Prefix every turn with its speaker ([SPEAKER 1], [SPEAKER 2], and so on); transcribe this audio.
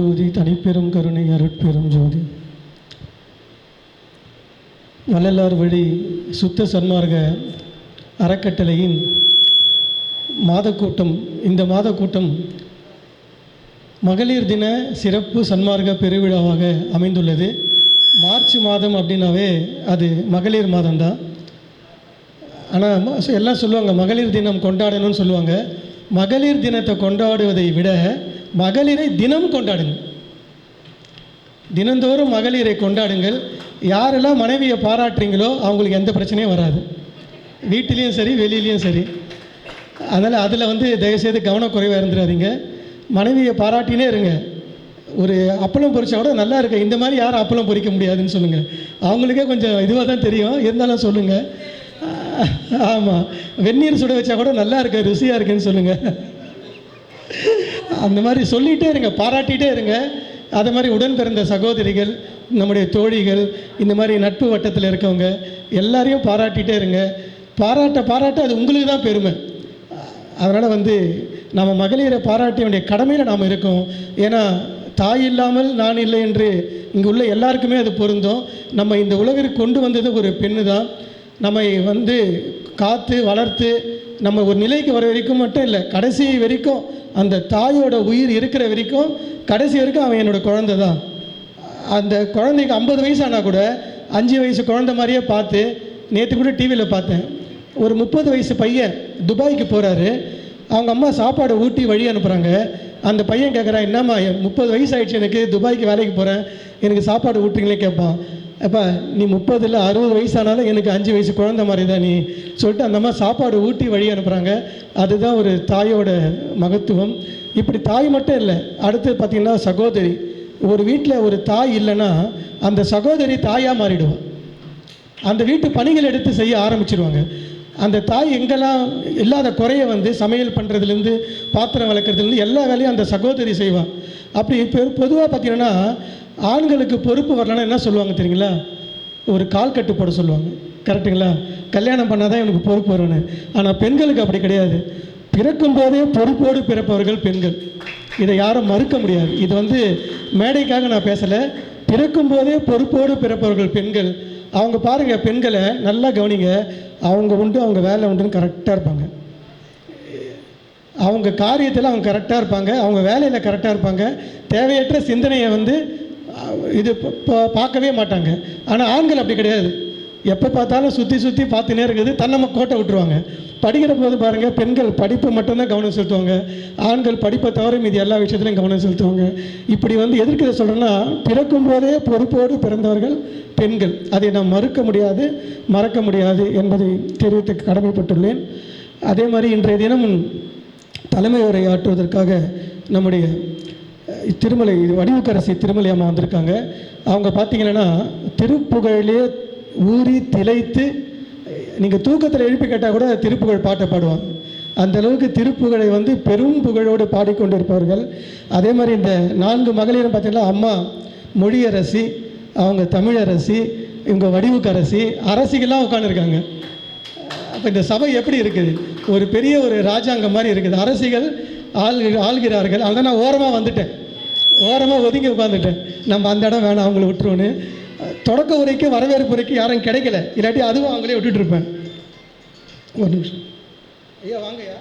[SPEAKER 1] ஜோதி தனிப்பெரும் கருணை அருட்பெரும் ஜோதி. வள்ளலார் வழி சுத்த சன்மார்க அறக்கட்டளையின் மாதக்கூட்டம் இந்த மாதக்கூட்டம் மகளிர் தின சிறப்பு சன்மார்க்க பெருவிழாவாக அமைந்துள்ளது. மார்ச் மாதம் அப்படின்னாவே அது மகளிர் மாதம்தான். ஆனால் எல்லாம் சொல்லுவாங்க மகளிர் தினம் கொண்டாடணும்னு சொல்லுவாங்க. மகளிர் தினத்தை கொண்டாடுவதை விட மகளிரை தினம் கொண்டாடுங்கள். தினந்தோறும் மகளிரை கொண்டாடுங்கள். யாரெல்லாம் மனைவியை பாராட்டுறீங்களோ அவங்களுக்கு எந்த பிரச்சனையும் வராது. வீட்டிலையும் சரி வெளியிலையும் சரி. அதனால் அதில் வந்து தயவுசெய்து கவனக்குறைவாக இருந்துடாதீங்க மனைவியை பாராட்டினே இருங்க. ஒரு அப்பளம் பொறிச்சா கூட நல்லா இருக்கு. இந்த மாதிரி யாரும் அப்பளம் பொறிக்க முடியாதுன்னு சொல்லுங்கள் அவங்களுக்கே கொஞ்சம் இதுவாக தான் தெரியும். இருந்தாலும் சொல்லுங்கள் ஆமாம் வெந்நீர் சுட வச்சா கூட நல்லா இருக்கு ருசியாக இருக்குன்னு சொல்லுங்கள் அந்த மாதிரி சொல்லிகிட்டே இருங்க பாராட்டிகிட்டே இருங்க. அதே மாதிரி உடன் பிறந்த சகோதரிகள் நம்முடைய தோழிகள் இந்த மாதிரி நட்பு வட்டத்தில் இருக்கவங்க எல்லாரையும் பாராட்டிகிட்டே இருங்க. பாராட்ட பாராட்ட அது உங்களுக்கு தான் பெருமை. அதனால் வந்து நம்ம மகளிரை பாராட்ட வேண்டிய கடமையில் நாம் இருக்கோம். ஏன்னா தாய் இல்லாமல் நான் இல்லை என்று இங்கே உள்ள எல்லாருக்குமே அது பொருந்தும். நம்ம இந்த உலகிற்கு கொண்டு வந்தது ஒரு பெண்ணு தான். நம்மை வந்து காத்து வளர்த்து நம்ம ஒரு நிலைக்கு வர வரைக்கும் மட்டும் இல்லை கடைசி வரைக்கும் அந்த தாயோட உயிர் இருக்கிற வரைக்கும் கடைசி வரைக்கும் அவன் என்னோட குழந்தை தான். அந்த குழந்தைக்கு ஐம்பது வயசு ஆனால் கூட அஞ்சு வயசு குழந்தை மாதிரியே பார்த்து நேற்று கூட டிவியில் பார்த்தேன். ஒரு முப்பது வயசு பையன் துபாய்க்கு போகிறாரு அவங்க அம்மா சாப்பாடு ஊட்டி வழி அனுப்புகிறாங்க அந்த பையன் கேட்குறான் என்னம்மா முப்பது வயசு ஆயிடுச்சு எனக்கு துபாய்க்கு வேலைக்கு போகிறேன் எனக்கு சாப்பாடு ஊட்டுங்களே கேட்பான். அப்பா நீ முப்பதில் அறுபது வயசானாலும் எனக்கு அஞ்சு வயசு குழந்த மாதிரி தான் நீ. சொல்லிட்டு அந்த மாதிரி சாப்பாடு ஊட்டி வழி அனுப்புகிறாங்க அதுதான் ஒரு தாயோட மகத்துவம். இப்படி தாய் மட்டும் இல்லை அடுத்து பார்த்திங்கன்னா சகோதரி. ஒரு வீட்டில் ஒரு தாய் இல்லைன்னா அந்த சகோதரி தாயாக மாறிடுவான் அந்த வீட்டு பணிகள் எடுத்து செய்ய ஆரம்பிச்சிருவாங்க. அந்த தாய் எங்கெல்லாம் இல்லாத குறைய வந்து சமையல் பண்ணுறதுலேருந்து பாத்திரம் வளர்க்குறதுலேருந்து எல்லா வேலையும் அந்த சகோதரி செய்வான் அப்படி இப்போ பொதுவாக பார்த்தீங்கன்னா ஆண்களுக்கு பொறுப்பு வரலன்னா என்ன சொல்லுவாங்க தெரியுங்களா? ஒரு கால் கட்டு போட சொல்லுவாங்க. கரெக்டுங்களா கல்யாணம் பண்ணால் தான் எனக்கு பொறுப்பு வரணும் ஆனால் பெண்களுக்கு அப்படி கிடையாது. பிறக்கும் போதே பொறுப்போடு பிறப்பவர்கள் பெண்கள். இதை யாரும் மறுக்க முடியாது. இது வந்து மேடைக்காக நான் பேசலை. பிறக்கும் போதே பொறுப்போடு பிறப்பவர்கள் பெண்கள். அவங்க பாருங்கள் பெண்களை நல்லா கவனிங்க. அவங்க உண்டு அவங்க வேலை உண்டுன்னு கரெக்டாக இருப்பாங்க. அவங்க காரியத்தில் அவங்க கரெக்டாக இருப்பாங்க. அவங்க வேலையில் கரெக்டாக இருப்பாங்க. தேவையற்ற சிந்தனையை வந்து இது பார்க்கவே மாட்டாங்க. ஆனால் ஆண்கள் அப்படி கிடையாது. எப்போ பார்த்தாலும் சுற்றி சுற்றி பார்த்துனே இருக்குது. தன்னம்ம கோட்டை விட்டுருவாங்க. படிக்கிற போது பாருங்கள் பெண்கள் படிப்பை மட்டும்தான் கவனம் செலுத்துவாங்க. ஆண்கள் படிப்பை தவிர மீதி எல்லா விஷயத்துலையும் கவனம் செலுத்துவாங்க. இப்படி வந்து எதற்கு இதை சொல்கிறேன்னா பிறக்கும் போதே பொறுப்போடு பிறந்தவர்கள் பெண்கள். அதை நாம் மறுக்க முடியாது மறக்க முடியாது என்பதை தெரிவித்து கடமைப்பட்டுள்ளேன். அதே மாதிரி இன்றைய தினம் தலைமை உரை ஆற்றுவதற்காக நம்முடைய திருமலை இது வடிவுக்கரசி திருமலை அம்மா வந்திருக்காங்க. அவங்க பார்த்தீங்கன்னா திருப்புகழிலே ஊறி திளைத்து நீங்கள் தூக்கத்தில் எழுப்பி கேட்டால் கூட திருப்புகழ் பாட்டை பாடுவாங்க. அந்த அளவுக்கு திருப்புகழை வந்து பெரும் புகழோடு பாடிக்கொண்டிருப்பவர்கள். அதே மாதிரி இந்த நான்கு மகளிரும் பார்த்தீங்கன்னா அம்மா மொழியரசி அவங்க தமிழரசி இவங்க வடிவுக்கரசி அரசிகள்லாம் உட்காந்துருக்காங்க அப்போ இந்த சபை எப்படி இருக்குது? ஒரு பெரிய ஒரு ராஜாங்கம் மாதிரி இருக்குது. அரசிகள் ஆள் ஆள்கிறார்கள். அங்கே நான் ஓரமாக வந்துட்டேன். ஓரமாக ஒதுங்கி உட்காந்துட்டேன் நம்ம அந்த இடம் வேணாம் அவங்கள விட்டுருவோன்னு. தொடக்க உரைக்கு வரவேற்பு உரைக்கு யாரும் கிடைக்கல. இல்லாட்டி அதுவும் அவங்களே விட்டுட்டு இருப்பேன். ஒரு நிமிஷம். ஐயா வாங்கய்யா.